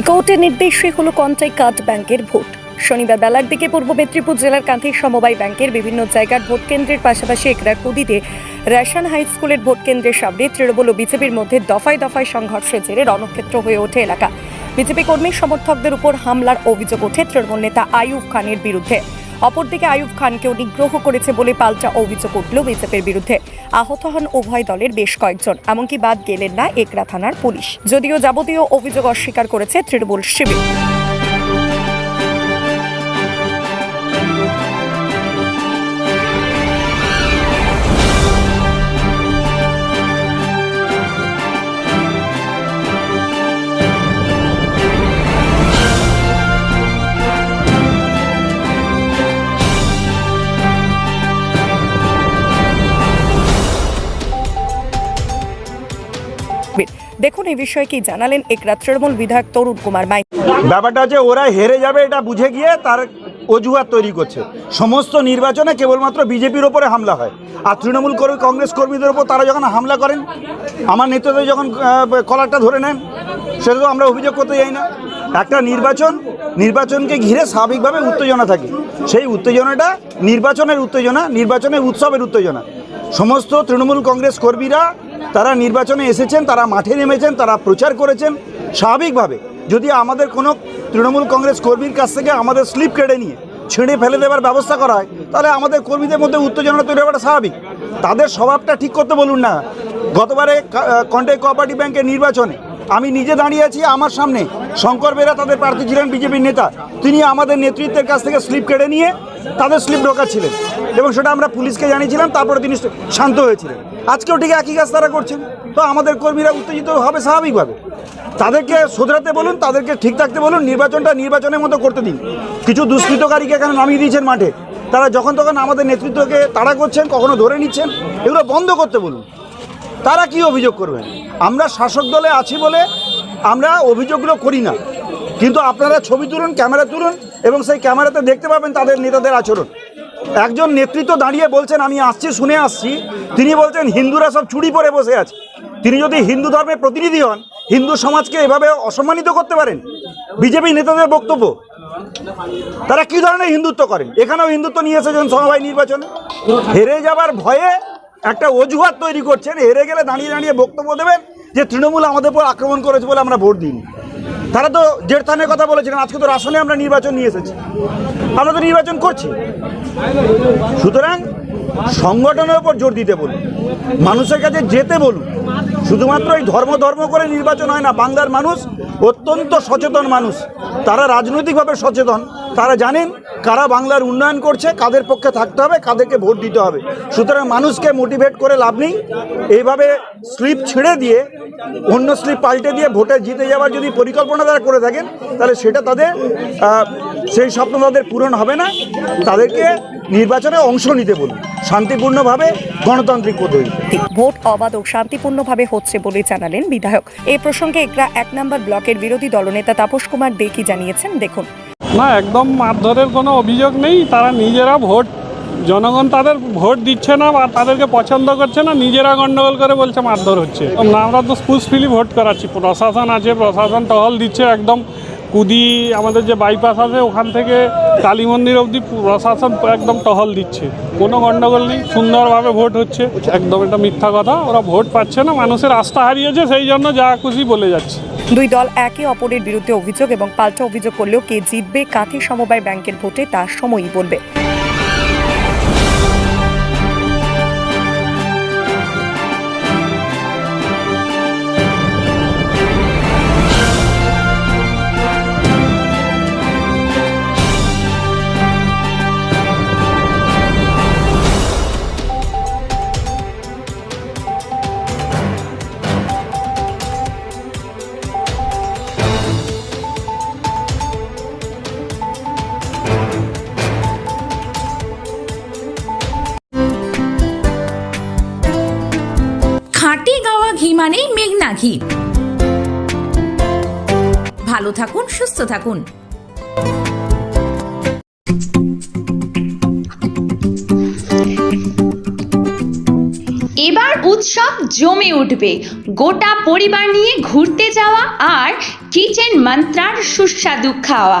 হাইকোর্টের নির্দেশে হলো কন্টাই কার্ড ব্যাংকের ভোট। শনিবার বেলার দিকে পূর্ব মেদিনীপুর জেলার কান্থি সমবায় ব্যাংকের বিভিন্ন জায়গার ভোট কেন্দ্রের পাশাপাশি একরা কুদিতে রেশন হাই স্কুলের ভোট কেন্দ্রের সামনে তৃণমূল ও বিজেপির মধ্যে দফায় দফায় সংঘর্ষের জেরে রণক্ষেত্র হয়ে ওঠে এলাকা। বিজেপি কর্মী সমর্থকদের উপর হামলার অভিযোগ ওঠে তৃণমূল নেতা আইয়ুব খানের বিরুদ্ধে। অপরদিকে আয়ুব খানকেও নিগ্রহ করেছে বলে পাল্টা অভিযোগ উঠল বিজেপির বিরুদ্ধে। আহত হন উভয় দলের বেশ কয়েকজন, এমনকি বাদ গেলেন না একরা থানার পুলিশ। যদিও যাবতীয় অভিযোগ অস্বীকার করেছে তৃণমূল শিবির। দেখুন এই বিষয়ে কি জানালেন একরা তৃণমূল বিধায়ক তরুণ কুমার মাই। ব্যাপারটা হচ্ছে ওরা হেরে যাবে এটা বুঝে গিয়ে তার অজুহাত তৈরি করছে। সমস্ত নির্বাচনে কেবলমাত্র বিজেপির ওপরে হামলা হয়। আর তৃণমূল কর্মী কংগ্রেস কর্মীদের ওপর তারা যখন হামলা করেন, আমার নেতৃত্বে যখন কলারটা ধরে নেন, সেটা তো আমরা অভিযোগ করতে যাই না। একটা নির্বাচন, নির্বাচনকে ঘিরে স্বাভাবিকভাবে উত্তেজনা থাকে। সেই উত্তেজনাটা নির্বাচনের উত্তেজনা, নির্বাচনের উৎসবের উত্তেজনা। সমস্ত তৃণমূল কংগ্রেস কর্মীরা তারা নির্বাচনে এসেছেন, তারা মাঠে নেমেছেন, তারা প্রচার করেছেন। স্বাভাবিকভাবে যদি আমাদের কোনো তৃণমূল কংগ্রেস কর্মীর কাছ থেকে আমাদের স্লিপ কেড়ে নিয়ে ছিঁড়ে ফেলে দেওয়ার ব্যবস্থা করা হয়, তাহলে আমাদের কর্মীদের মধ্যে উত্তেজনা তৈরি হওয়াটা স্বাভাবিক। তাদের স্বভাবটা ঠিক করতে বলুন না। গতবারে কন্টেক্ট কোঅপারেটিভ ব্যাংকের নির্বাচনে আমি নিজে দাঁড়িয়ে আছি আমার সামনে। শঙ্কর বেরা তাদের প্রার্থী ছিলেন বিজেপির নেতা। তিনি আমাদের নেতৃত্বের কাছ থেকে স্লিপ কেড়ে নিয়ে তাদের স্লিপ ঢোকাচ্ছিলেন এবং সেটা আমরা পুলিশকে জানিয়েছিলাম, তারপরে তিনি শান্ত হয়েছিলেন। আজকেও ঠিক একই কাজ তারা করছেন। তো আমাদের কর্মীরা উত্তেজিত হবে স্বাভাবিকভাবে। তাদেরকে শোধরাতে বলুন, তাদেরকে ঠিক থাকতে বলুন, নির্বাচনটা নির্বাচনের মতো করতে দিন। কিছু দুষ্কৃতকারীকে এখানে নামিয়ে দিয়েছেন মাঠে। তারা যখন তখন আমাদের নেতৃত্বকে তাড়া করছেন, কখনো ধরে নিচ্ছেন, এগুলো বন্ধ করতে বলুন। তারা কি অভিযোগ করবেন? আমরা শাসক দলে আছি বলে আমরা অভিযোগগুলো করি না। কিন্তু আপনারা ছবি তুলুন, ক্যামেরা তুলুন এবং সেই ক্যামেরাতে দেখতে পাবেন তাদের নেতাদের আচরণ। একজন নেতৃত্ব দাঁড়িয়ে বলছেন, আমি আসছি, শুনে আসছি। তিনি বলছেন, হিন্দুরা সব চুরি পরে বসে আছে। তিনি যদি হিন্দু ধর্মের প্রতিনিধি হন, হিন্দু সমাজকে এভাবে অসম্মানিত করতে পারেন? বিজেপি নেতাদের বক্তব্য। তারা কি ধরনের হিন্দুত্ব করেন? এখানেও হিন্দুত্ব নিয়ে এসেছেন সমবায় নির্বাচনে। হেরে যাবার ভয়ে একটা অজুহাত তৈরি করছেন, হেরে গেলে দাঁড়িয়ে দাঁড়িয়ে বক্তব্য দেবেন যে তৃণমূল আমাদের উপর আক্রমণ করেছে বলে আমরা ভোট দিইনি। তারা তো জেঠথানের কথা বলেছিলেন আজকে তো রাসনে আমরা নির্বাচন নিয়ে এসেছি। আমরা তো নির্বাচন করছি। সুতরাং সংগঠনের উপর জোর দিতে বলুন, মানুষের কাছে যেতে বলুন। শুধুমাত্র এই ধর্ম ধর্ম করে নির্বাচন হয় না, বাংলার মানুষ অত্যন্ত সচেতন মানুষ। তারা রাজনৈতিকভাবে সচেতন, তারা জানেন কারা বাংলার উন্নয়ন করছে, কাদের পক্ষে থাকতে হবে, কাদেরকে ভোট দিতে হবে। সুতরাং মানুষকে মোটিভেট করে লাভ নেই। এইভাবে স্লিপ ছেড়ে দিয়ে, অন্য স্লিপ পাল্টে দিয়ে ভোটে জিতে যাওয়ার যদি পরিকল্পনা তারা করে থাকেন, তাহলে সেটা তাদের সেই স্বপ্ন তাদের পূরণ হবে না। তাদেরকে নির্বাচনে অংশ নিতে বলুন, শান্তিপূর্ণভাবে গণতান্ত্রিক পদ্ধতিতে। ভোট অবাধ ও শান্তিপূর্ণভাবে হচ্ছে বলে জানালেন বিধায়ক। এই প্রসঙ্গে একরা এক নম্বর ব্লকের বিরোধী দলনেতা তাপস কুমার দে জানিয়েছেন, দেখুন না, একদম মারধরের কোনো অভিযোগ নেই, তারা নিজেরা ভোট, জনগণ তাদের ভোট দিচ্ছে না বা তাদেরকে পছন্দ করছে না, নিজেরা গন্ডগোল করে বলছে মারধর হচ্ছে। আমরা তো স্পুসফিলি ভোট করাচ্ছি, প্রশাসন আছে, প্রশাসন টহল দিচ্ছে, একদম কুদি আমাদের যে বাইপাস আছে, ওখান থেকে কালী মন্দির অবধি প্রশাসন একদম টহল দিচ্ছে। কোনো গণ্ডগোল নেই, সুন্দরভাবে ভোট হচ্ছে। একদম এটা মিথ্যা কথা, ওরা ভোট পাচ্ছে না, মানুষের আস্থা হারিয়েছে, সেই জন্য যা খুশি বলে যাচ্ছে। দুই দল একে অপরের বিরুদ্ধে অভিযোগ এবং পাল্টা অভিযোগ করলেও কে জিতবে, কাকে সমবায় ব্যাংকের ভোটে, তা সময়ই বলবে। মেঘনা ঘি ভালো থাকুন, সুস্থ থাকুন। এবার উৎসব জমে উঠবে। গোটা পরিবার নিয়ে ঘুরতে যাওয়া আর কিচেন মন্ত্রার সুস্বাদু খাওয়া।